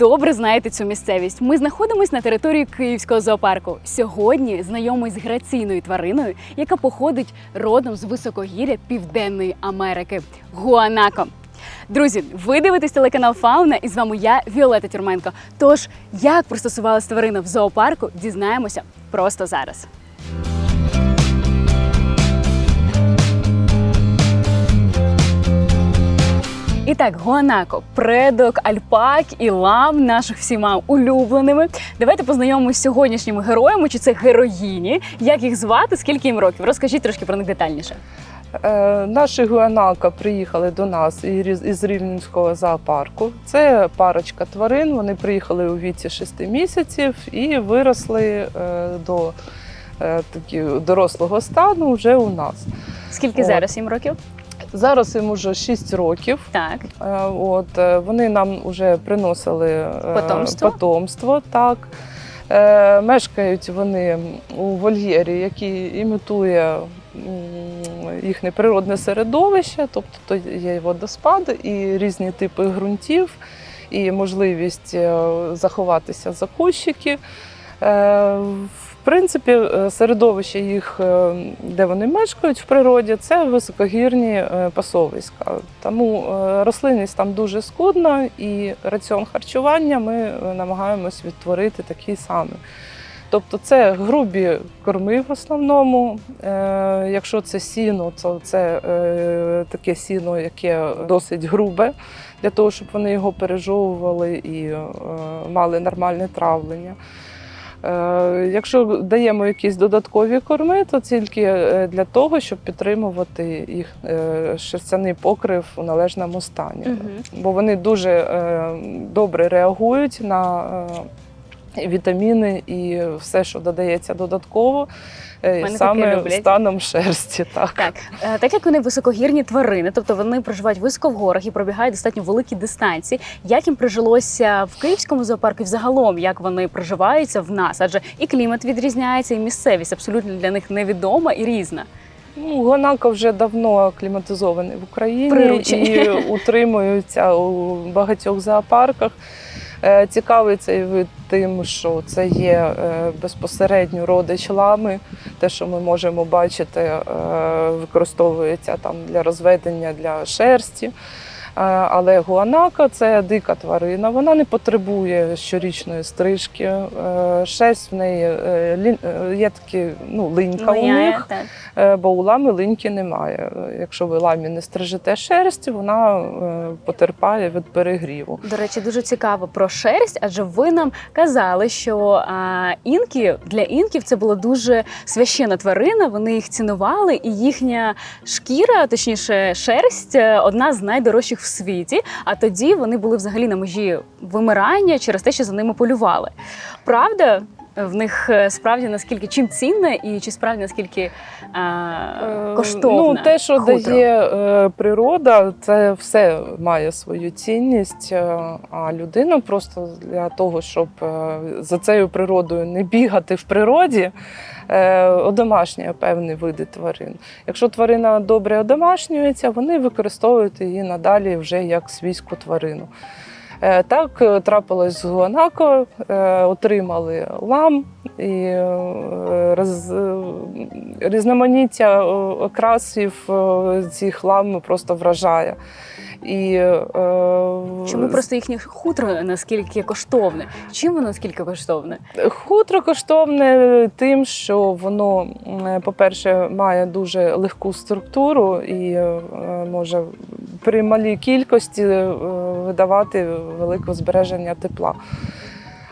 Добре знаєте цю місцевість. Ми знаходимося на території Київського зоопарку. Сьогодні знайомий з граційною твариною, яка походить родом з високогір'я Південної Америки Гуанако. Друзі, ви дивитесь телеканал Фауна, і з вами я, Віолета Тюрменко. Тож, як пристосувалась тварина в зоопарку, дізнаємося просто зараз. Так, гуанако, предок, альпак і лам наших всіма улюбленими. Давайте познайомимося з сьогоднішніми героями, чи це героїні, як їх звати, скільки їм років. Розкажіть трошки про них детальніше. Е, Наші гуанака приїхали до нас із із Рівненського зоопарку. Це парочка тварин. Вони приїхали у віці 6 місяців і виросли е, до е, такі, дорослого стану вже у нас. Скільки От. зараз їм років? Зараз їм уже 6 років. Так. Е, От е, вони нам вже приносили е, Потомство? потомство, так. Мешкають вони у вольєрі, який імітує їхнє природне середовище, тобто то є водоспад і різні типи ґрунтів, і можливість заховатися за кущики. В принципі, е, середовище їх, е, де вони мешкають в природі, це високогірні е, пасовиська. Тому рослинність там дуже скудна, і раціон харчування ми намагаємось відтворити такий самий. Тобто це грубі корми в основному. Якщо це сіно, то це таке сіно, яке досить грубе, для того, щоб вони його пережовували і мали нормальне травлення. Е, Якщо даємо якісь додаткові корми, то тільки е, для того, щоб підтримувати їх е, шерстяний покрив у належному стані. угу. Бо вони дуже добре реагують на вітаміни і все, що додається додатково, Мене саме станом шерсті. Так. Так, е, так як вони високогірні тварини, тобто вони проживають високо в горах і пробігають достатньо великі дистанції. Як їм прижилося в київському зоопарку і взагалом, як вони проживаються в нас? Адже і клімат відрізняється, і місцевість абсолютно для них невідома і різна. Ну, Гонака вже давно акліматизований в Україні Приручені. і утримуються у багатьох зоопарках. Е, Цікавий цей вид тим, що це є е, безпосередньо родич лами. Те, що ми можемо бачити, е, використовується там для розведення для шерсті. Але гуанака це дика тварина, вона не потребує щорічної стрижки. Е, Шерсть в неї е, е, є такі ну, линька у них. так. Бо у лами линьки немає. Якщо ви ламі не стрижете шерсть, вона потерпає від перегріву. До речі, дуже цікаво про шерсть, адже ви нам казали, що інки для інків це була дуже священна тварина. Вони їх цінували, і їхня шкіра, точніше, шерсть, одна з найдорожчих в світі. А тоді вони були взагалі на межі вимирання через те, що за ними полювали. Правда? В них е, справді наскільки чим цінне і чи справді наскільки а, Е, коштовне Ну, те, що хутро? дає е, природа, це все має свою цінність. е, А людина просто для того, щоб е, за цією природою не бігати в природі, е, одомашнює певні види тварин. Якщо тварина добре одомашнюється, вони використовують її надалі вже як свійську тварину. Е, Так е, трапилось з Гуанако, е, отримали лам і роз, різноманіття окрасів цих лам просто вражає. І, е, Чому просто їхнє хутро наскільки коштовне? Чим воно наскільки коштовне? Хутро коштовне тим, що воно, по-перше, має дуже легку структуру і е, може при малій кількості е, видавати велике збереження тепла.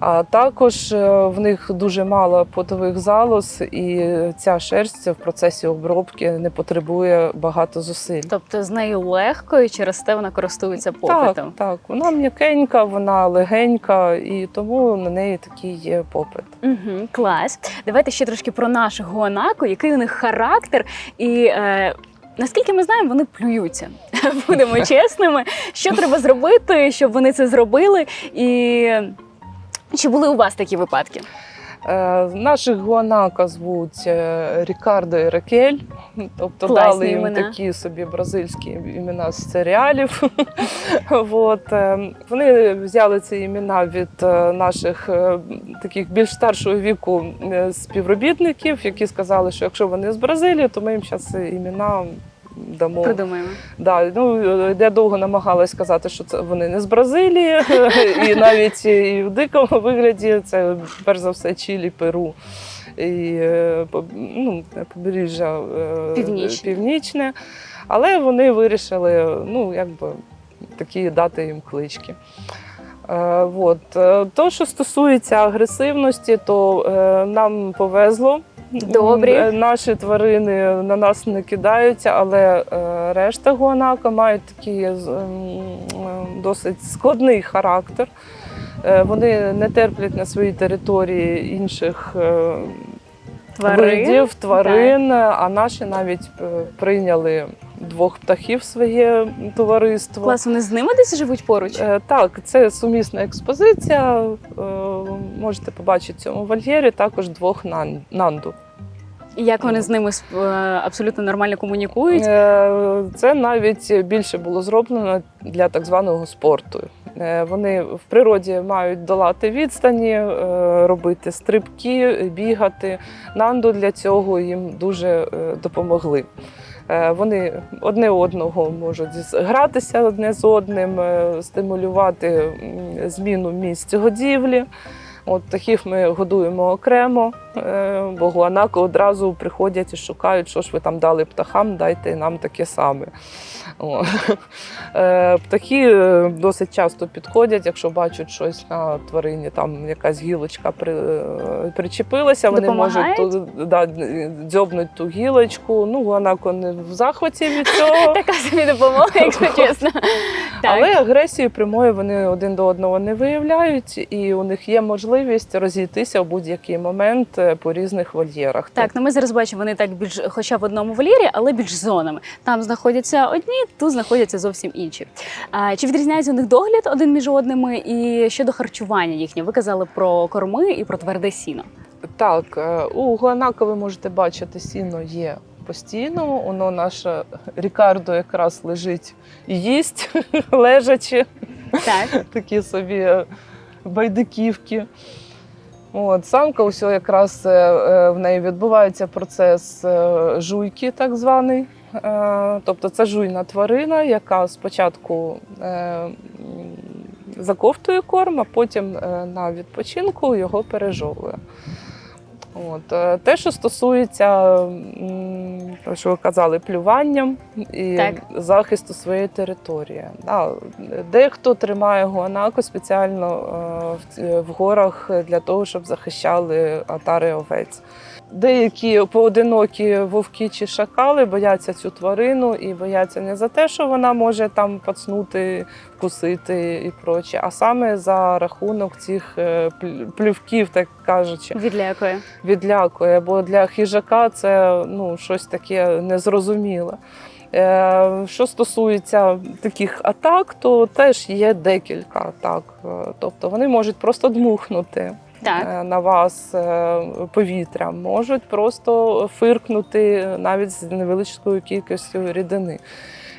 А також е, в них дуже мало потових залоз, і ця шерсть в процесі обробки не потребує багато зусиль. Тобто з нею легко і через те вона користується Так, попитом. так, вона м'якенька, вона легенька, і тому на неї такий є попит. Угу, клас. Давайте ще трошки про наших гуанако, який у них характер і. Е... Наскільки ми знаємо, вони плюються. Будемо чесними. Що треба зробити, щоб вони це зробили? І чи були у вас такі випадки? Е, Наших гуанака звуть е, Рікардо і Ракель. Тобто Класні дали їм імена. такі собі бразильські імена з серіалів. От, е, вони взяли ці імена від наших таких більш старшого віку співробітників, які сказали, що якщо вони з Бразилії, то ми їм зараз імена дамо. Придумаємо. Да, ну, я довго намагалась сказати, що це вони не з Бразилії, і навіть і в дикому вигляді це перш за все Чилі, Перу і е, ну, побережжя е, Північне. північне. Але вони вирішили ну, якби, такі дати їм клички. Е, от. Е, То, що стосується агресивності, то е, нам повезло. Добрі. Е, Наші тварини на нас не кидаються, але е, решта гуанака мають такий е, з- м, е, досить складний характер. Вони не терплять на своїй території інших Тварин. видів тварин, а наші навіть прийняли двох птахів своє товариство. Клас, вони з ними десь живуть поруч? Е, Так, це сумісна експозиція. Е, Можете побачити в цьому вольєрі також двох нан- нанду. І як вони з ними е, абсолютно нормально комунікують? Е, Це навіть більше було зроблено для так званого спорту. Е, Вони в природі мають долати відстані, робити стрибки, бігати. Нанду для цього їм дуже допомогли. Е, Вони одне одного можуть гратися одне з одним, е, стимулювати зміну місць годівлі. От таких ми годуємо окремо, е, бо гуанаки одразу приходять і шукають, що ж ви там дали птахам, дайте нам таке саме. О. Е, Птахи е, досить часто підходять, якщо бачать щось на тварині, там якась гілочка при, е, причепилася, вони можуть Допомагають? ту, да, дзьобнуть ту гілочку. Ну, гуанако не в захваті від цього. Така собі допомога, якщо чесно. Але агресії прямої вони один до одного не виявляють, і у них є можливість розійтися в будь-який момент по різних вольєрах. Так, ну ми зараз бачимо, вони так більш, хоча в одному вольєрі, але більш зонами. Там знаходяться одні, тут знаходяться зовсім інші. Чи відрізняється у них догляд один між одними? І щодо харчування їхнього? Ви казали про корми і про тверде сіно. Так, е, у Гуанако ви можете бачити, сіно є постійно. Воно наше Рікардо якраз лежить і їсть, лежачи, Так, такі собі е, байдиківки. От, самка усього якраз е, в неї відбувається процес жуйки, так званий. Е, Тобто це жуйна тварина, яка спочатку е, заковтує корм, а потім е, на відпочинку його пережовує. От. Те, що стосується, що ви казали, плюванням і Так. захисту своєї території. Дехто тримає гуанако спеціально в, в горах для того, щоб захищали атари овець. Деякі поодинокі вовки чи шакали бояться цю тварину і бояться не за те, що вона може там пацнути, вкусити і проче, а саме за рахунок цих е, плю- плювків, так кажучи відлякує. відлякує, бо для хижака це ну, щось таке незрозуміле. Е, Що стосується таких атак, то теж є декілька атак. Е, Тобто вони можуть просто дмухнути Так. е, на вас е, повітря, можуть просто фиркнути навіть з невеличкою кількістю рідини.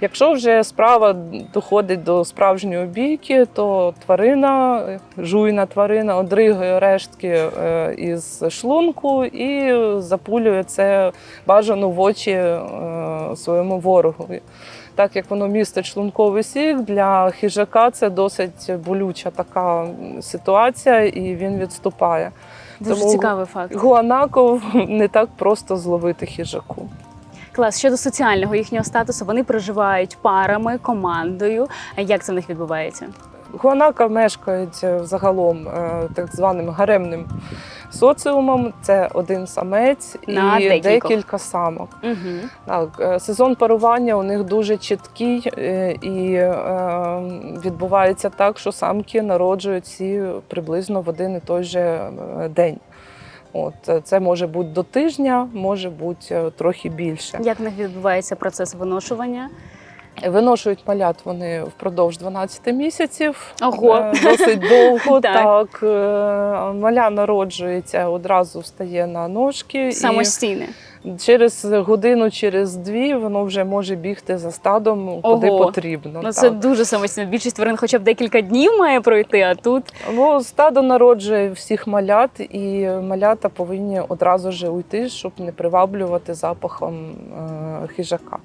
Якщо вже справа доходить до справжньої бійки, то тварина, жуйна тварина одригує рештки е, із шлунку і запулює це бажано в очі своєму ворогові. Так як воно містить шлунковий сік, для хижака це досить болюча така ситуація, і він відступає. Дуже Тому цікавий факт. Гуанаков не так просто зловити хижаку. Клас щодо соціального їхнього статусу, вони проживають парами, командою. Як це в них відбувається? Гуанака мешкають е, загалом е, так званим гаремним соціумом. Це один самець і На декількох. декілька самок. Угу. Так, е, сезон парування у них дуже чіткий е, і е, відбувається так, що самки народжують всі приблизно в один і той же день. От це може бути до тижня, може бути трохи більше. Як в них відбувається процес виношування? Виношують малят вони впродовж 12 місяців. Ого. Е, Досить довго. Так. так. Е, Маля народжується, одразу встає на ножки. Самостійне. І, через годину, через дві воно вже може бігти за стадом куди потрібно. Ну це так. дуже самостійно. Більшість тварин хоча б декілька днів має пройти, а тут Ну, стадо народжує всіх малят, і малята повинні одразу ж уйти, щоб не приваблювати запахом е, хижака.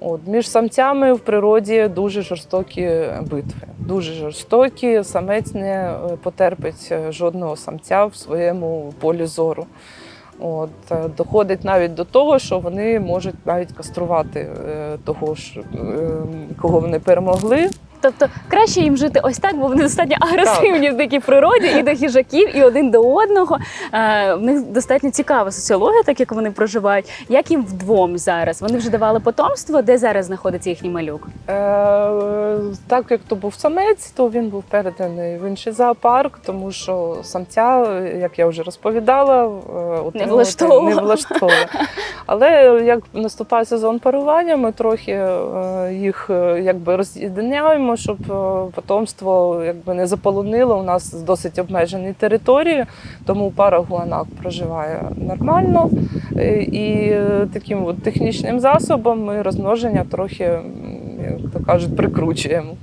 От, між самцями в природі дуже жорстокі битви. Дуже жорстокі. Самець не е, потерпить е, жодного самця в своєму полі зору. От, е, доходить навіть до того, що вони можуть навіть каструвати того, ж, кого вони перемогли. Тобто краще їм жити ось так, бо вони достатньо агресивні в дикій природі і до хижаків, і один до одного. Е, в них достатньо цікава соціологія, так як вони проживають. Як їм вдвом зараз? Вони вже давали потомство, де зараз знаходиться їхній малюк? Е, так як то був самець, то він був переданий в інший зоопарк, тому що самця, як я вже розповідала, е, отримувати не влаштовує. Але як наступає сезон парування, ми трохи е, їх е, якби роз'єднаємо, щоб е, потомство якби не заполонило. У нас досить обмежені території, тому пара гуанак проживає нормально. Е, І е, таким от технічним засобом ми розмноження трохи, як то кажуть, прикручуємо.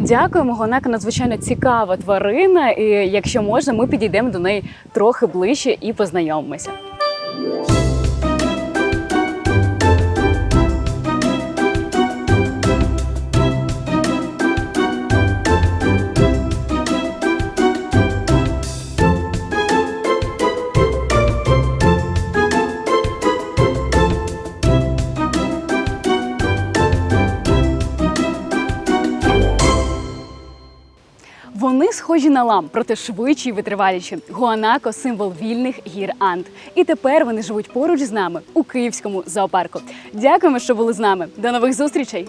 Дякуємо, Гонака надзвичайно цікава тварина. І якщо можна, ми підійдемо до неї трохи ближче і познайомимося. Вони схожі на лам, проте швидші і витриваліші. Гуанако символ вільних гір Анд. І тепер вони живуть поруч з нами у київському зоопарку. Дякуємо, що були з нами. До нових зустрічей!